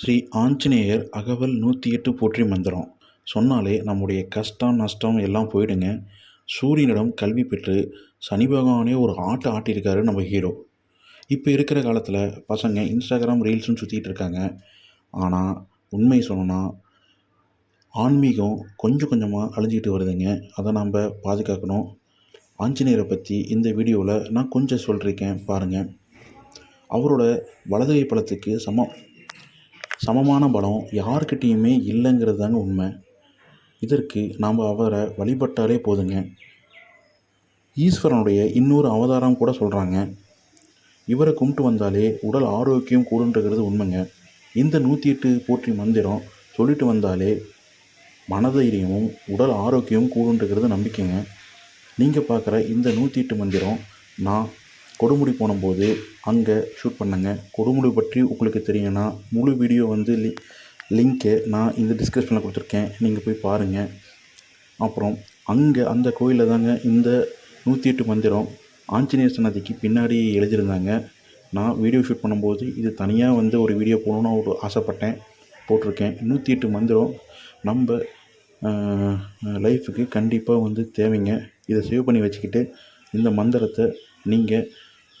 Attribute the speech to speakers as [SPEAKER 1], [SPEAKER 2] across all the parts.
[SPEAKER 1] ஸ்ரீ ஆஞ்சநேயர் அகவல் நூற்றி எட்டு போற்றி மந்திரம். சொன்னாலே நம்முடைய கஷ்டம் நஷ்டம் எல்லாம் போயிடுங்க. சூரியனிடம் கல்வி பெற்று சனி பகவானே ஒரு ஆட்டை ஆட்டியிருக்காரு நம்ம ஹீரோ. இப்போ இருக்கிற காலத்தில் பசங்க இன்ஸ்டாகிராம் ரீல்ஸ்னு சுற்றிட்டு இருக்காங்க. ஆனால் உண்மை சொல்லணும்னா ஆன்மீகம் கொஞ்சம் கொஞ்சமாக அழிஞ்சிக்கிட்டு வருதுங்க. அதை நம்ம பாதுகாக்கணும். ஆஞ்சநேயரை பற்றி இந்த வீடியோவில் நான் கொஞ்சம் சொல்லியிருக்கேன் பாருங்கள் அவரோட வலதுகை பழத்துக்கு சமம். சமமான பலம் யாருக்கிட்டேயுமே இல்லைங்கிறது தாங்க உண்மை. இதற்கு நாம் அவரை வழிபட்டாலே போதுங்க. ஈஸ்வரனுடைய இன்னொரு அவதாரம் கூட சொல்கிறாங்க இவரை கும்பிட்டு வந்தாலே உடல் ஆரோக்கியம் கூடுன்றது உண்மைங்க. இந்த நூற்றி எட்டு போற்றி மந்திரம் சொல்லிட்டு வந்தாலே மனதைரியமும் உடல் ஆரோக்கியமும் கூடுன்றது நம்பிக்கைங்க. நீங்கள் பார்க்குற இந்த நூற்றி எட்டு மந்திரம் நான் கொடுமுடி போனபோது அங்கே ஷூட் பண்ணேங்க. கொடுமுடி பற்றி உங்களுக்கு தெரியும்னா முழு வீடியோ வந்து லி லிங்க்கு நான் இந்த டிஸ்கிரிப்ஷனில் கொடுத்துருக்கேன். நீங்கள் போய் பாருங்கள் அப்புறம் அங்கே அந்த கோயிலில் தாங்க இந்த நூற்றி எட்டு மந்திரம் ஆஞ்சநேயர் சன்னதிக்கு பின்னாடி எழுதியிருந்தாங்க. நான் வீடியோ ஷூட் பண்ணும்போது இது தனியாக வந்து ஒரு வீடியோ போகணுன்னு ஒரு ஆசைப்பட்டேன். போட்டிருக்கேன். நூற்றி எட்டு மந்திரம் நம்ம லைஃபுக்கு கண்டிப்பாக வந்து தேவைங்க. இதை சேவ் பண்ணி வச்சுக்கிட்டு இந்த மந்திரத்தை நீங்கள்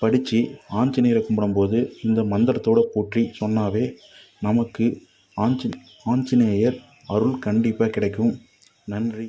[SPEAKER 1] படித்து ஆஞ்சநேயரை கும்பிடும்போது இந்த மந்திரத்தோடு போற்றி சொன்னாவே நமக்கு ஆஞ்ச ஆஞ்சநேயர் அருள் கண்டிப்பாக கிடைக்கும். நன்றி.